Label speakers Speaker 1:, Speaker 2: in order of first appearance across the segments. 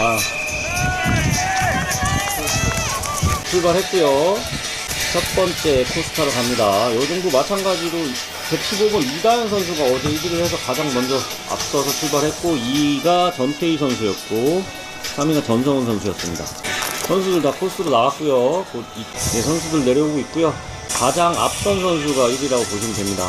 Speaker 1: 아. 출발했고요. 첫 번째 코스타로 갑니다. 요 정도 마찬가지로 115번 이다현 선수가 어제 1위를 해서 가장 먼저 앞서서 출발했고 2위가 전태희 선수였고 3위가 전성훈 선수였습니다. 선수들 다 코스로 나왔고요. 곧 이, 네, 선수들 내려오고 있고요. 가장 앞선 선수가 1위라고 보시면 됩니다.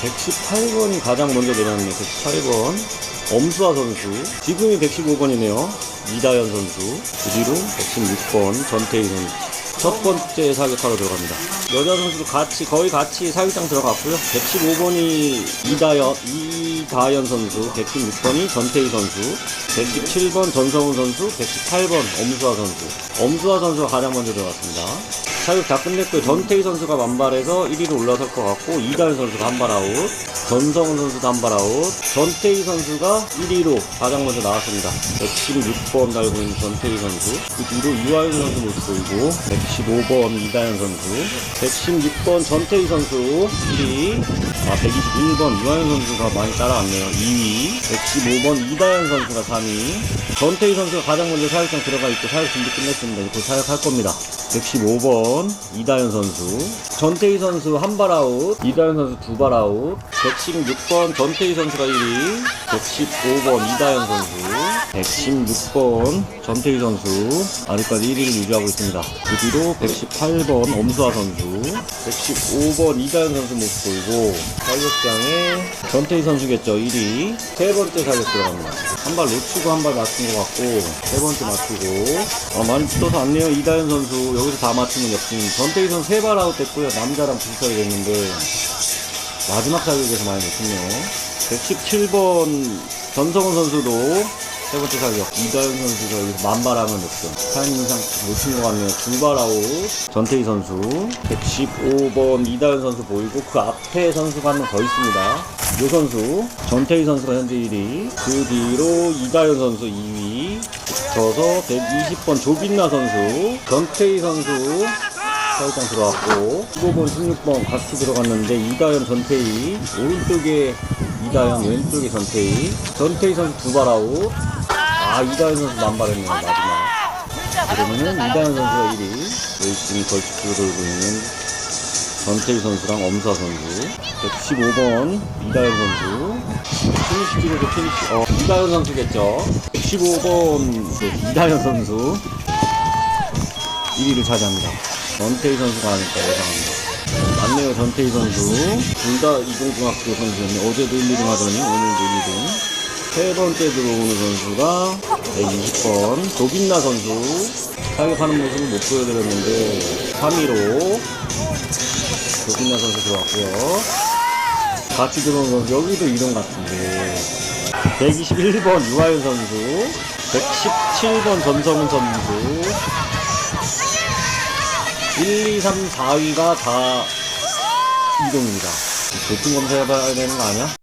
Speaker 1: 118번이 가장 먼저 내려왔네요. 118번. 엄수아 선수. 지금이 115번이네요. 이다현 선수. 그 뒤로 116번 전태희 선수. 첫 번째 사격하러 들어갑니다. 여자 선수도 같이, 거의 같이 사격장 들어갔고요. 115번이 이다현, 이다현 선수, 116번이 전태희 선수, 117번 전성훈 선수, 118번 엄수아 선수. 엄수아 선수가 가장 먼저 들어갔습니다. 사격 다 끝냈고요. 전태희 선수가 만발해서 1위로 올라설 것 같고, 이다현 선수가 한발 아웃, 전성훈 선수도 한발 아웃, 전태희 선수가 1위로 가장 먼저 나왔습니다. 116번 달고 있는 전태희 선수, 그 뒤로 유아윤 선수 모습 보이고, 115번 이다현 선수, 116번 전태희 선수 1위, 아 121번 유아윤 선수가 많이 따라왔네요. 2위, 115번 이다현 선수가 3위, 전태희 선수가 가장 먼저 사육장 들어가 있고 사육 준비 끝냈습니다. 이제 곧 사육할 겁니다. 115번 이다현 선수, 전태희 선수 한 발 아웃, 이다현 선수 두 발 아웃, 116번 전태희 선수가 1위, 115번 이다현 선수, 116번 전태희 선수 아직까지 1위를 유지하고 있습니다. 그 뒤로 118번 엄수아 선수, 115번 이다현 선수 모습 보이고 사격장에 전태희 선수겠죠 1위. 세 번째 사격 들어갑니다. 한 발 놓치고 한 발 맞춘 것 같고 세 번째 맞추고. 아, 많이 붙어서 왔네요 이다현 선수. 여기서 다 맞추는 역팀 전태희 선수 세 발 아웃 됐고요. 남자랑 비슷하게 됐는데 마지막 사격에서 많이 놓쳤네요. 117번 전성훈 선수도 세 번째 사격 이다현 선수가 여기서 만발하면 득점 타임 인상 놓친 것 같네요. 두발 아웃. 전태희 선수. 115번 이다현 선수 보이고 그 앞에 선수가 한 명 더 있습니다. 이 선수 전태희 선수가 현재 1위. 그 뒤로 이다현 선수 2위. 붙어서 120번 조빈나 선수 전태희 선수 사회장 들어왔고 15번, 16번 같이 들어갔는데 이다현, 전태희 오른쪽에 이다현, 왼쪽에 전태희. 전태희 선수 두발 아웃. 아 이다현 선수 만발했네요 마지막. 그러면은 이다현 선수가 1위. 열심히 벌칙을 돌고 있는 전태희 선수랑 엄사 선수. 115번 이다현 선수. 피니시 기록도 피니시 어 이다현 선수겠죠? 115번 네, 이다현 선수. 1위를 차지합니다 전태희 선수가 아닐까 예상합니다. 맞네요 전태희 선수. 둘 다 이동중학교 선수였네. 어제도 1, 2등 하더니 오늘도 1, 2등 세 번째 들어오는 선수가 120번. 조빈나 선수. 사격하는 모습을 못 보여드렸는데 3위로 조빈나 선수 들어왔고요. 같이 들어온 선수 여기도 이동 같은데. 121번 유아윤 선수. 117번 전성훈 선수 1, 2, 3, 4위가 다 이동입니다. 도핑 검사해봐야 되는 거 아니야?